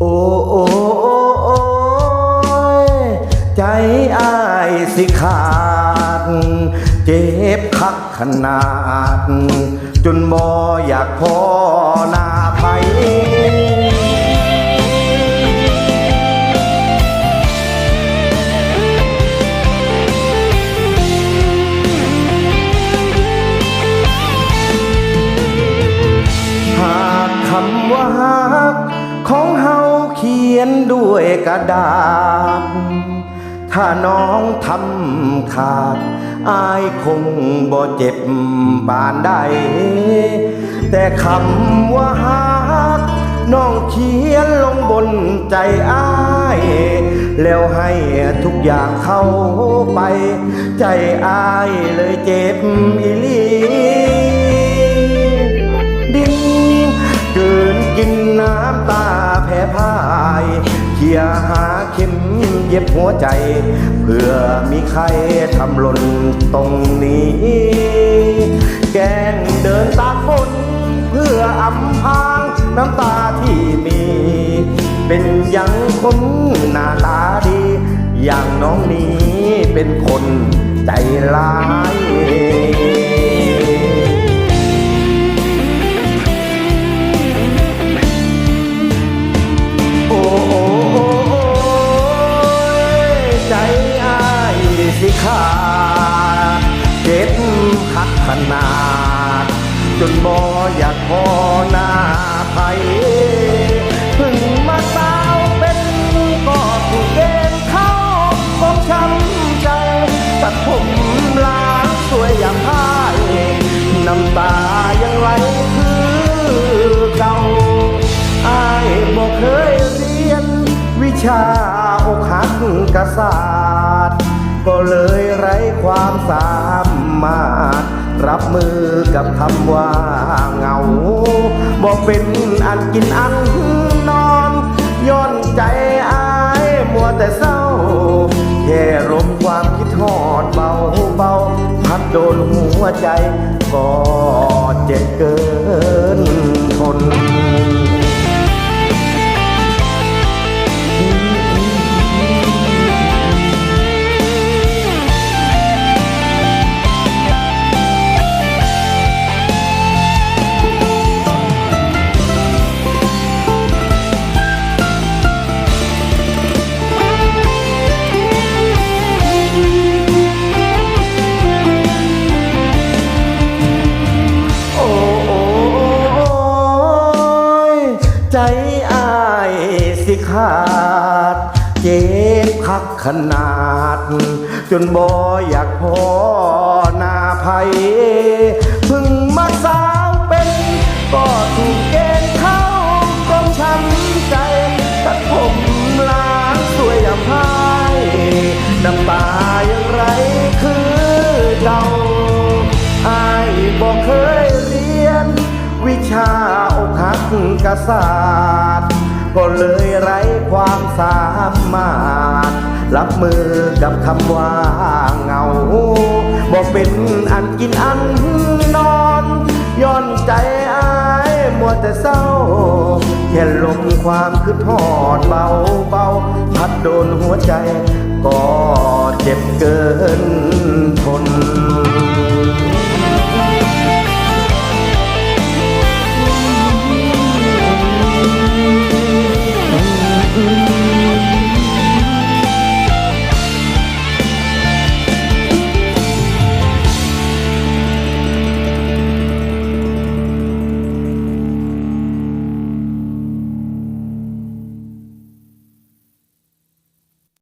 โอ้โอ้โอ้โอ้ใจอ้ายสิขาด เจ็บคักขนาด จนบ่อยากพอนา ยนด้วยกระดาษ ถ้าน้องทำขาด อายคงบ่เจ็บบานใด แต่คำว่าฮักน้องเขียนลงบนใจอาย แล้วให้ทุกอย่างเข้าไป ใจอายเลยเจ็บอีลี ยหาเข็มเย็บหัวใจ เพื่อมีใครทำหล่นตรงนี้ แกงเดินตากฝนเพื่ออำพรางน้ำตาที่มี เป็นอยังคนหน้าตาดี อย่างน้องนี้เป็นคนใจร้าย สิขาดเจ็บคักขนาด จนบ่อยากพอหน้าไผพิ่งมาสาวเป็นก็ถูกเกณฑ์เข้าของช้ำใจตัดผมล้างสวยอย่างพายน้ำตายังไหลคือเก่าอายบอกเคยเรียนวิชาอกหักกษาสตร์ ก็เลยไร้ความสามารถ รับมือกับคำว่าเหงาบอกเป็นอันกินอันนอนย้อนใจอายมัวแต่เศร้า แค่ลมความคิดทอดเบาเบาพัดโดนหัวใจ ก็เจ็บเกิน ขาด เจ็บคักขนาด จนบ่อยากพอนาไผเพิ่งมาสาวเป็น ก็ถูกเกณฑ์เข้ากรมช้ำใจตัดผมล้างสวยอย่าพายน้ำตายังไรคือเก่าอายบอกเคยเรียน วิชาอกหักกษาสตร์ ก็เลยไร้ความสามารถ รับมือกับคำว่าเหงาบอกเป็นอันกินอันนอนย้อนใจอายมัวแต่เศร้า แค่ลมความคืดทอดเบาเบาๆพัดโดนหัวใจ ก็เจ็บเกินทน